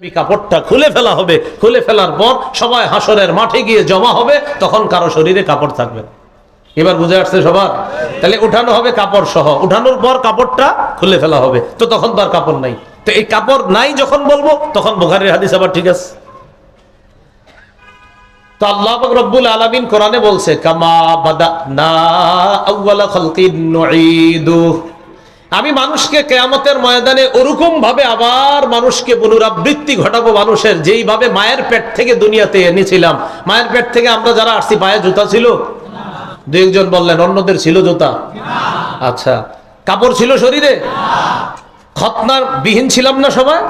কাপড়টা খুলে ফেলা হবে, খুলে ফেলার পর সবাই হাসরের মাঠে গিয়ে জমা হবে, তখন কারও শরীরে কাপড় থাকবে এবার বুঝে আসছে সবার? তাহলে উঠানো হবে কাপড় সহ। উঠানোর পর কাপড়টা খুলে ফেলা হবে। তো তখন তো আর কাপড় নাই। তো এই কাপড় নাই যখন বলব, তখন বোখারের হাদিস আবার ঠিক আছে। তো আল্লাহ রব্বুল আলামিন কোরআনে বলছে, কামা বাদা না আমি মানুষকে কেয়ামতের ময়দানে ওরকম ভাবে আবার মানুষকে পুনরাবৃত্তি ঘটাবো মানুষের, যেইভাবে মায়ের পেট থেকে দুনিয়াতে এনেছিলাম। মায়ের পেট থেকে আমরা যারা আসছি, পায়ে জুতা ছিল? দু একজন বললেন, অন্যদের ছিল জুতা? আচ্ছা। কাপড় ছিল শরীরে? খতনার বিহীন ছিলাম না সবাই?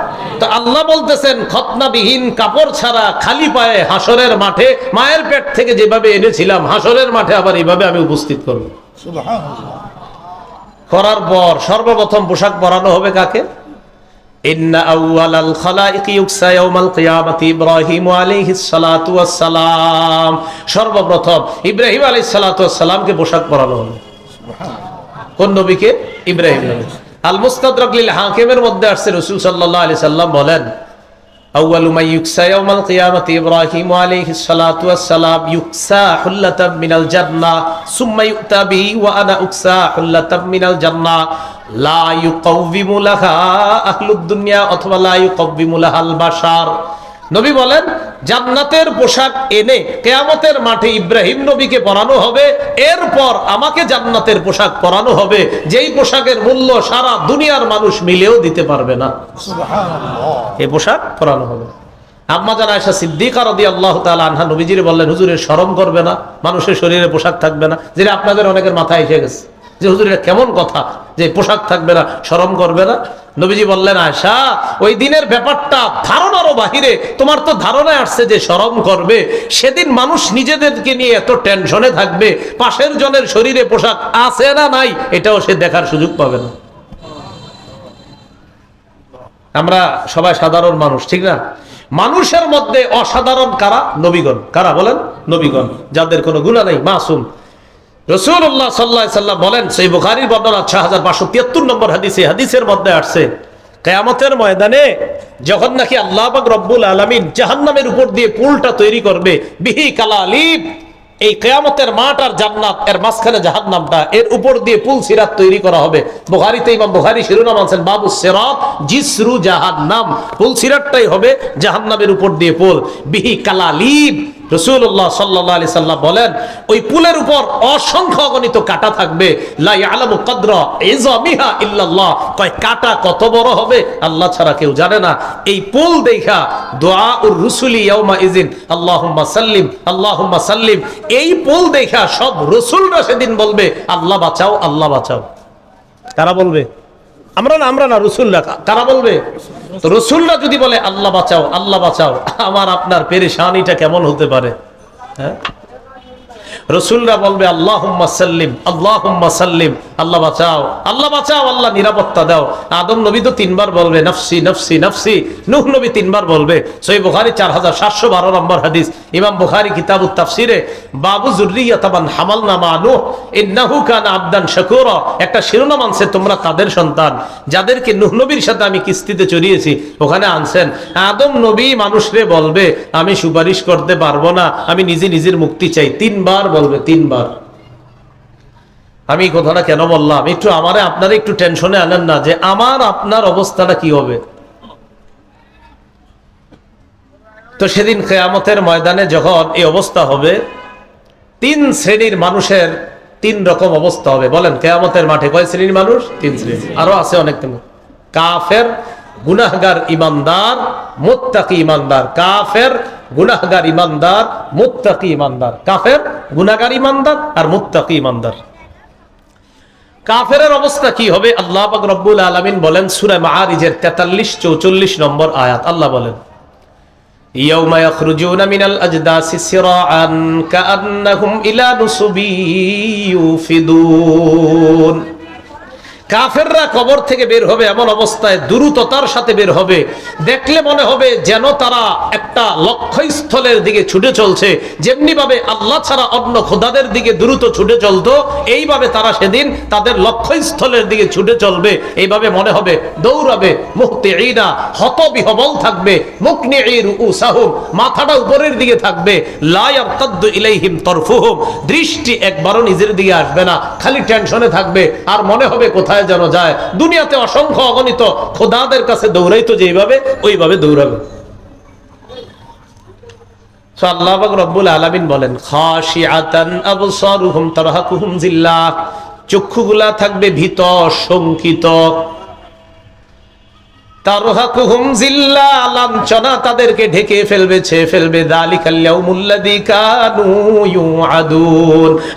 তো আল্লাহ বলতেছেন খতনা বিহীন কাপড় ছাড়া খালি পায়ে হাসরের মাঠে, মায়ের পেট থেকে যেভাবে এনেছিলাম, হাসরের মাঠে আবার এইভাবে আমি উপস্থিত করব। করার পর সর্বপ্রথম পোশাক পরানো হবে কাকে? সর্বপ্রথম ইব্রাহিম আলাইহিস সালাতু ওয়াস সালামকে পোশাক পরানো হবে। কোন নবীকে? ইব্রাহিম আল মুস্তাদরাক লিল হাকিমের মধ্যে আসছে রাসূল সাল্লাল্লাহু আলাইহি সাল্লাম বলেন أول من يكسى يوم القيامة إبراهيم عليه الصلاة والسلام يكسى حلة من الجنة ثم يؤتى به وأنا أكسى حلة من الجنة. لا يقوم لها أهل الدنيا أثم لا يقوم لها البشر. নবী বলেন জান্নাতের পোশাক এনে কেয়ামতের মাঠে ইব্রাহিম নবীকে পরানো হবে এরপর আমাকে জান্নাতের পোশাক পরানো হবে। যেই পোশাকের মূল্য সারা দুনিয়ার মানুষ মিলেও দিতে পারবে না। এই পোশাক পরানো হবে। আম্মা জান আয়সা সিদ্দিকা রদি আল্লাহ তাআলা আনহা নবীজিরে বললেন হুজুরের শরম করবে না মানুষের শরীরে পোশাক থাকবে না। যেটা আপনাদের অনেকের মাথায় এসে গেছে। যে হুজুর, এটা কেমন কথা? যে পোশাক থাকবে না শরম করবে না? নবীজি বললেন আয়সা ওই দিনের ব্যাপারটা ধারণারও বাহিরে। তোমার তো ধারণায় আসছে যে শরম করবে। সেদিন মানুষ নিজেদেরকে নিয়ে এত টেনশনে থাকবে। পাশের জনের শরীরে পোশাক আছে না নাই, এটাও সে দেখার সুযোগ পাবে না। আমরা সবাই সাধারণ মানুষ, ঠিক না? মানুষের মধ্যে অসাধারণ কারা? নবীগণ। কারা বলেন? নবীগণ। যাদের কোনো গুণা নেই, মাসুম। রসুল্লাহ সাল্লাহ সাল্লাম বলেন, সেই বুখারির বর্ণনা ছয় হাজার পাঁচশো তিয়াত্তর নম্বর হাদিসে হাদিসের মধ্যে আসছে, কেয়ামতের ময়দানে যখন নাকি আল্লাহ রব্বুল আলমিন জাহান্নামের উপর দিয়ে পুলটা তৈরি করবে, বিহি কালা আলিব এই কেয়ামতের মাঠ আর জান্নাত এর মাঝখানে জাহান্নামটা, এর উপর দিয়ে পুল সিরাত তৈরি করা হবে। বুখারিতে ইমাম বুখারি শিরোনাম আছেন বাবু সিরাত জিসরু জাহান্নাম, পুল সিরাতটাই হবে জাহান্নামের উপর দিয়ে পুল, বিহি কালালিব রসুল্লাহ সাল্লাহ আলি সাল্লাম বলেন, ওই পুলের উপর অসংখ্য অগণিত কাটা থাকবে। লাই কয়, কাটা কত বড় হবে? আল্লাহ ছাড়া কেউ জানে না। এই পুল দেখা দোয়া উর রুসুলি ইয়াউমা ইজিন আল্লাহুম্মা সাল্লিম আল্লাহুম্মা সাল্লিম। এই পুল দেখা, সব রসুলরা সেদিন বলবে, আল্লাহ বাঁচাও আল্লাহ বাঁচাও। তারা বলবে? আমরা না আমরা না রসুল লেখা কারা বলবে? তো রসুল্লা যদি বলে, আল্লাহ বাঁচাও আল্লাহ বাঁচাও আমার আপনার পেরেশানিটা কেমন হতে পারে? হ্যাঁ? রসুলরা বলবে আল্লাহ সাল্লিম আল্লাহ সাল্লিম, আল্লাহ বাঁচাও আল্লাহ বাঁচাও, আল্লাহ নিরাপত্তা দাও। আদম নবী তো তিনবার বলবে, নফসি নফসি নফসি। নুহ নবী তিনবার বলবে সই বুখারি চার হাজার সাতশো বারো নম্বর হাদিস। ইমাম বুখারি কিতাব তাফসিরে, বাবু জুরিয়াতাবান হামাল নামা নুহ, ইন্নাহু কানা আবদান শাকুরা। একটা শিরোনাম আনছে, তোমরা তাদের সন্তান? যাদেরকে নুহ নবীর সাথে আমি কিস্তিতে চড়িয়েছি। ওখানে আনছেন, আদম নবী মানুষরে বলবে, আমি সুপারিশ করতে পারব না, আমি নিজে নিজের মুক্তি চাই। তিনবার বলবে তিনবার। আমি কথাটা কেন বললাম? একটু আমারে, আপনারা একটু টেনশনে আনেন না যে আমার, আপনার অবস্থাটা কি হবে? তো সেদিন কেয়ামতের ময়দানে যখন এই অবস্থা হবে, তিন শ্রেণির মানুষের তিন রকম অবস্থা হবে। বলেন, কেয়ামতের মাঠে কয় শ্রেণির মানুষ? তিন শ্রেণি। আরও আছে অনেক কাফের, গুনাহগার, ইমানদার, মুত্তাকি ইমানদার। কাফের গুনাহগার ইমানদার, মুত্তাকি ইমানদার। কাফের, গুনাহগার ইমানদার আর মুত্তাকি ইমানদার। কাফেরের অবস্থা কি হবে? আল্লাহ পাক রব্বুল আলামিন বলেন, সূরা মাআরিজের তেতাল্লিশ, চৌচল্লিশ নম্বর আয়াত। আল্লাহ বলেন, ইয়াউমা ইয়াখরুজুনা মিনাল আজদাসি সিরাআন কাআন্নাহুম ইলা নুসুবি কাফেররা কবর থেকে বের হবে এমন অবস্থায় দ্রুততার সাথে বের হবে। দেখলে মনে হবে যেন তারা একটা লক্ষ্যস্থলের দিকে ছুটে চলছে। যেমনি ভাবে আল্লাহ ছাড়া অন্য খোদাদের দিকে দ্রুত ছুটে চলতো, এইভাবে তারা সেদিন তাদের লক্ষ্যস্থলের দিকে ছুটে চলবে। এইভাবে মনে হবে দৌড়াবে, মুক্তি ইনা হত বিহবল থাকবে, মুকনি উসাহুম, মাথাটা উপরের দিকে থাকবে। লায়ার তাদ্দু ইলাইহিম তরফুহুম, দৃষ্টি একবারও নিজের দিকে আসবে না, খালি টেনশনে থাকবে। আর মনে হবে কোথায় যেন যায়। দুনিয়াতে অসংখ্য অগণিত খোদাদের কাছে দৌড়াইতো যেভাবে ওইভাবে দৌড়াবে। আল্লাহ রব্বুল চক্ষুগুলা থাকবে ভীত, শঙ্কিত। তাদেরকে ঢেকে ফেলবে ফেলবে। দালিকাল ইয়াউমুল্লাযী কানু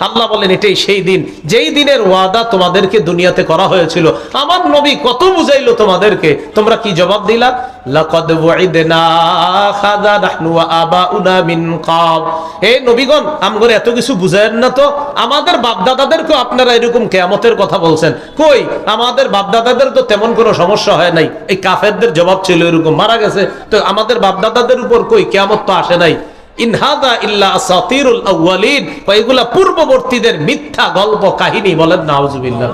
আল্লাহ বলেন, এটাই সেই দিন, যেই দিনের ওয়াদা তোমাদেরকে দুনিয়াতে করা হয়েছিল। আমার নবী কত বুঝাইলো তোমাদেরকে? তোমরা কি জবাব দিলা? না কাফেরদের জবাব ছিল এরকম, মারা গেছে। তো আমাদের বাপদাদাদের উপর কই কিয়ামত তো আসে নাই। ইনহাদা ইল্লা এগুলা পূর্ববর্তীদের মিথ্যা গল্প কাহিনী বলেন নাউজুবিল্লাহ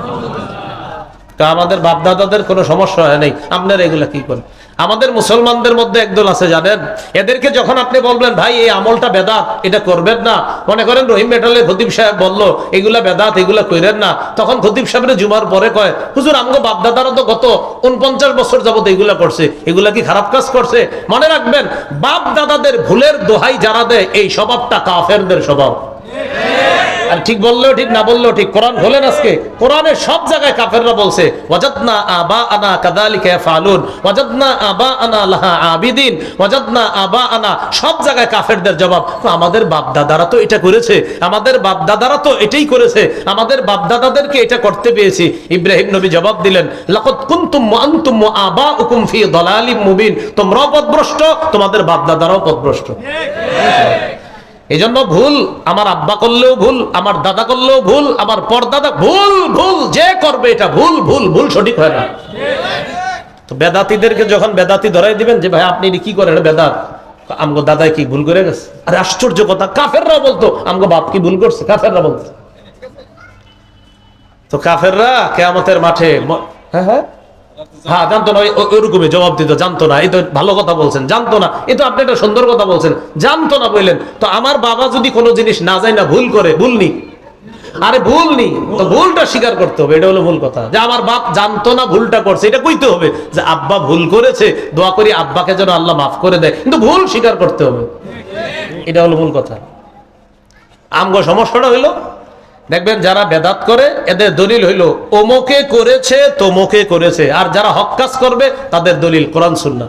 তা আমাদের বাপদাদাদের কোনো সমস্যা হয় নাই। আপনারা এগুলা কি করেন? আমাদের মুসলমানদের মধ্যে একদল আছে, জানেন? এদেরকে যখন আপনি বলবেন, ভাই, এই আমলটা বেদাত, এটা করবেন না। মনে করেন রহিম মেটালের খতিব সাহেব বলল, এগুলা বেদাত, এগুলা কইরেন না। তখন খতিব সাহেবের জুমার পরে কয়, হুজুর, আমগো বাপদাদারা তো গত উনপঞ্চাশ বছর যাবত এগুলা করছে। এগুলা কি খারাপ কাজ করছে? মনে রাখবেন বাপ দাদাদের ভুলের দোহাই যারা দেয়, এই স্বভাবটা কাফেরদের স্বভাব। আর ঠিক বললেও ঠিক, না বললেও ঠিক। কোরআন খোলেন আজকে। কোরআনের সব জায়গায় কাফেররা বলছে, ওয়াজাদনা আবা আনা কাদালিকা ফালুন ওয়াজাদনা আবা আনা লাহা আবিদিন, ওয়াজাদনা আবা আনা সব জায়গায় কাফেরদের জবাব আমাদের বাপ দাদারা তো এটা করেছে, আমাদের বাপ দাদারা তো এটাই করেছে, আমাদের বাপ দাদাদেরকে এটা করতে পেয়েছি। ইব্রাহিম নবী জবাব দিলেন, লাকাদ কুনতুম ওয়া আনতুম ওয়া আবাউকুম ফি দালালিম মুবিন, তোমরাও পথভ্রষ্ট তোমাদের বাপ দাদারাও পথভ্রষ্ট এই জন্য ভুল, আমার আব্বা করলেও ভুল, আমার দাদা করলেও ভুল, আমার পরদাদা, ভুল ভুল, যে করবে এটা ভুল ভুল ভুল সঠিক হয় না। তো বেদাতিদেরকে যখন বেদাতি ধরাই দিবেন, যে ভাই, আপনি কি করেন? বেদাত। আমগো দাদাই কি ভুল করে গেছে? আরে আশ্চর্য কথা কাফেররা বলতো, আমগো বাপ কি ভুল করছে? কাফেররা বলতো। তো কাফেররা কেয়ামতের মাঠে হ্যাঁ হ্যাঁ। হ্যাঁ জানতো না, ওই- ওই- ওইরকমই জবাব দিত, জানতো না। এই তো ভালো কথা বলছেন, জানতো না। এই তো আপনি একটা সুন্দর কথা বলছেন, জানতো না বললেন। তো আমার বাবা যদি কোনো জিনিস না যায় না ভুল করে, ভুল নি। আরে, ভুল নি। তো ভুলটা স্বীকার করতে হবে, এটা হলো ভুল কথা। যে আমার বাপ জানতো না ভুলটা করছে, এটা কইতে হবে যে আব্বা ভুল করেছে, দোয়া করি আব্বাকে যেন আল্লাহ মাফ করে দেয়। কিন্তু ভুল স্বীকার করতে হবে। এটা হলো ভুল কথা। আমগো সমস্যাটা হইল দেখবেন যারা বেদাত করে, এদের দলিল হইল, ওমকে করেছে, তোমকে করেছে। আর যারা হক কাজ করবে, তাদের দলিল কোরআন সুন্না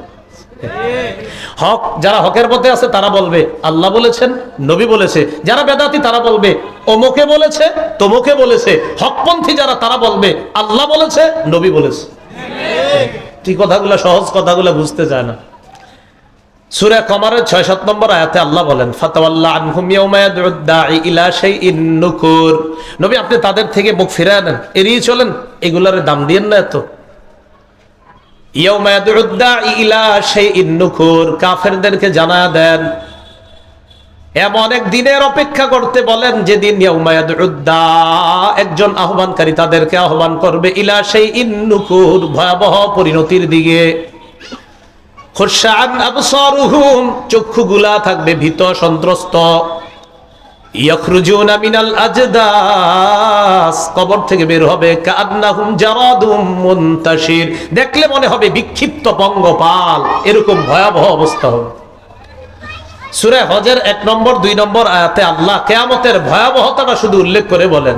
হক যারা হকের পথে আছে, তারা বলবে, আল্লাহ বলেছেন, নবী বলেছে। যারা বেদাতি, তারা বলবে, ওমকে বলেছে, তোমকে বলেছে। হকপন্থী যারা, তারা বলবে, আল্লাহ বলেছে, নবী বলেছে। ঠিক কথাগুলো সহজ কথাগুলো বুঝতে চায় না। সূরা কমারের 6 7 নম্বর আয়াতে আল্লাহ বলেন নবী, আপনি তাদের থেকে মুখ এড়িয়ে চলেন, এগুলার দাম না এত। কাফেরদেরকে জানা দেন, এমন দিনের অপেক্ষা করতে বলেন যেদিন একজন আহ্বানকারী তাদেরকে আহ্বান করবে, ইলা শাইইন নুকুর। ভয়াবহ পরিণতির দিকে। চক্ষুগুলা থাকবে ভীত, সন্ত্রস্ত। মিনাল আজদাস, কবর থেকে বের হবে কান্নাহুম জারাদুম মুনতাশির। দেখলে মনে হবে বিক্ষিপ্ত পঙ্গপাল, এরকম ভয়াবহ অবস্থা সূরা হজের এক নম্বর, দুই নম্বর আয়াতে আল্লাহ কেয়ামতের ভয়াবহতাটা শুধু উল্লেখ করে বলেন।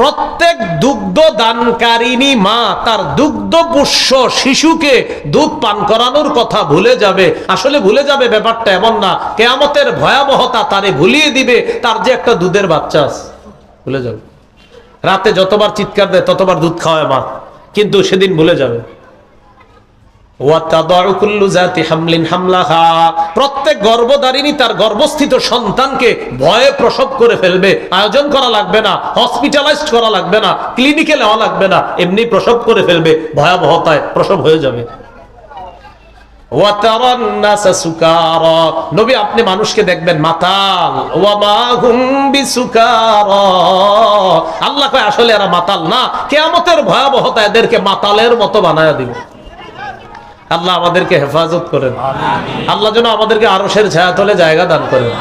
প্রত্যেক দুগ্ধ দানকারিনী মা তার দুগ্ধ পুষ্য শিশুকে দুধ পান করানোর কথা ভুলে যাবে। আসলে ভুলে যাবে ব্যাপারটা এমন না। কেয়ামতের ভয়াবহতা তারে ভুলিয়ে দিবে, তার যে একটা দুধের বাচ্চা আছে। ভুলে যাবে। রাতে যতবার চিৎকার দেয়, ততবার দুধ খাওয়ায় মা। কিন্তু সেদিন ভুলে যাবে ওয়াতাদাউ কুল্লু জাতি হামলিন হামলাহা। প্রত্যেক গর্ভধারিণী তার গর্ভস্থিত সন্তানকে ভয়ে প্রসব করে ফেলবে। আয়োজন করা লাগবে না করা লাগবে না ক্লিনিকে নেওয়া লাগবে না, এমনি প্রসব করে ফেলবে, ভয়াবহতায় প্রসব হয়ে যাবে। নবী, আপনি মানুষকে দেখবেন মাতাল। আল্লাহ আসলে এরা মাতাল না। কেয়ামতের ভয়াবহতা এদেরকে মাতালের মতো বানায় দিবে। আল্লাহ আমাদেরকে হেফাজত করেন। আল্লাহ যেন আমাদেরকে আরশের ছায়াতলে জায়গা দান করেন।